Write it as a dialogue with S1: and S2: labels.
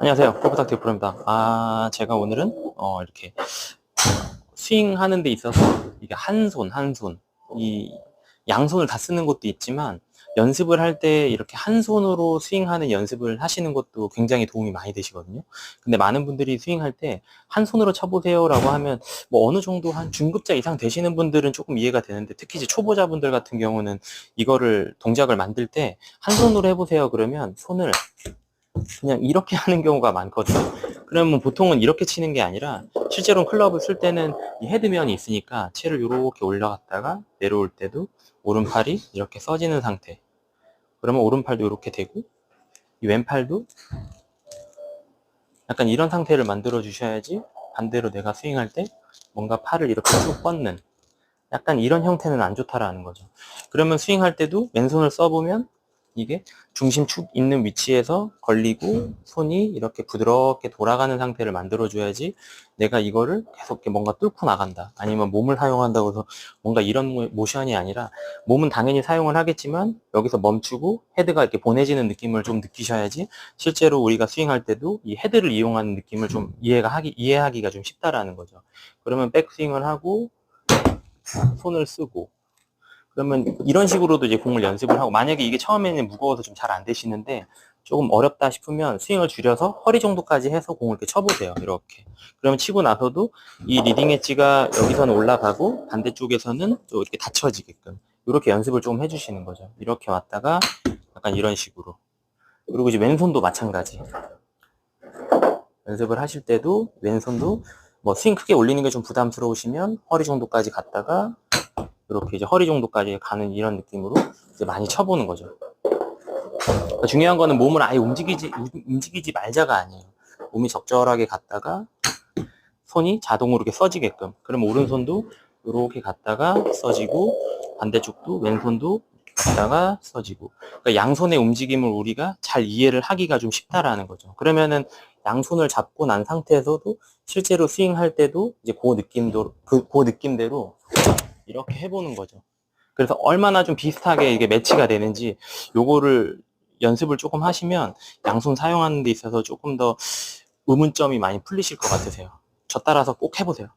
S1: 안녕하세요. 골프탁 프로입니다. 아, 제가 오늘은, 어, 이렇게, 스윙 하는 데 있어서, 이게 한 손, 한 손, 이, 양손을 다 쓰는 것도 있지만, 연습을 할 때 이렇게 한 손으로 스윙하는 연습을 하시는 것도 굉장히 도움이 많이 되시거든요. 근데 많은 분들이 스윙할 때 한 손으로 쳐보세요라고 하면 뭐 어느 정도 한 중급자 이상 되시는 분들은 조금 이해가 되는데 특히 이제 초보자분들 같은 경우는 이거를 동작을 만들 때 한 손으로 해보세요 그러면 손을 그냥 이렇게 하는 경우가 많거든요. 그러면 보통은 이렇게 치는 게 아니라 실제로 클럽을 쓸 때는 이 헤드면이 있으니까 채를 이렇게 올라갔다가 내려올 때도 오른팔이 이렇게 써지는 상태. 그러면 오른팔도 이렇게 되고 이 왼팔도 약간 이런 상태를 만들어 주셔야지 반대로 내가 스윙할 때 뭔가 팔을 이렇게 쭉 뻗는 약간 이런 형태는 안 좋다라는 거죠. 그러면 스윙할 때도 왼손을 써보면 이게 중심축 있는 위치에서 걸리고 손이 이렇게 부드럽게 돌아가는 상태를 만들어 줘야지 내가 이거를 계속 이렇게 뭔가 뚫고 나간다. 아니면 몸을 사용한다고 해서 뭔가 이런 모- 모션이 아니라 몸은 당연히 사용을 하겠지만 여기서 멈추고 헤드가 이렇게 보내지는 느낌을 좀 느끼셔야지 실제로 우리가 스윙할 때도 이 헤드를 이용하는 느낌을 좀 이해가 하기 이해하기가 좀 쉽다라는 거죠. 그러면 백스윙을 하고 손을 쓰고 그러면 이런 식으로도 이제 공을 연습을 하고 만약에 이게 처음에는 무거워서 좀 잘 안 되시는데 조금 어렵다 싶으면 스윙을 줄여서 허리 정도까지 해서 공을 이렇게 쳐보세요. 이렇게. 그러면 치고 나서도 이 리딩 엣지가 여기서는 올라가고 반대쪽에서는 또 이렇게 닫혀지게끔 이렇게 연습을 좀 해주시는 거죠. 이렇게 왔다가 약간 이런 식으로. 그리고 이제 왼손도 마찬가지. 연습을 하실 때도 왼손도 뭐 스윙 크게 올리는 게 좀 부담스러우시면 허리 정도까지 갔다가 이렇게 이제 허리 정도까지 가는 이런 느낌으로 이제 많이 쳐보는 거죠. 그러니까 중요한 거는 몸을 아예 움직이지 움직이지 말자가 아니에요. 몸이 적절하게 갔다가 손이 자동으로 이렇게 써지게끔. 그럼 오른손도 이렇게 갔다가 써지고 반대쪽도 왼손도 갔다가 써지고. 그러니까 양손의 움직임을 우리가 잘 이해를 하기가 좀 쉽다라는 거죠. 그러면은 양손을 잡고 난 상태에서도 실제로 스윙할 때도 이제 그 느낌도 그, 그 느낌대로 이렇게 해보는 거죠. 그래서 얼마나 좀 비슷하게 이게 매치가 되는지 요거를 연습을 조금 하시면 양손 사용하는 데 있어서 조금 더 의문점이 많이 풀리실 것 같으세요. 저 따라서 꼭 해보세요.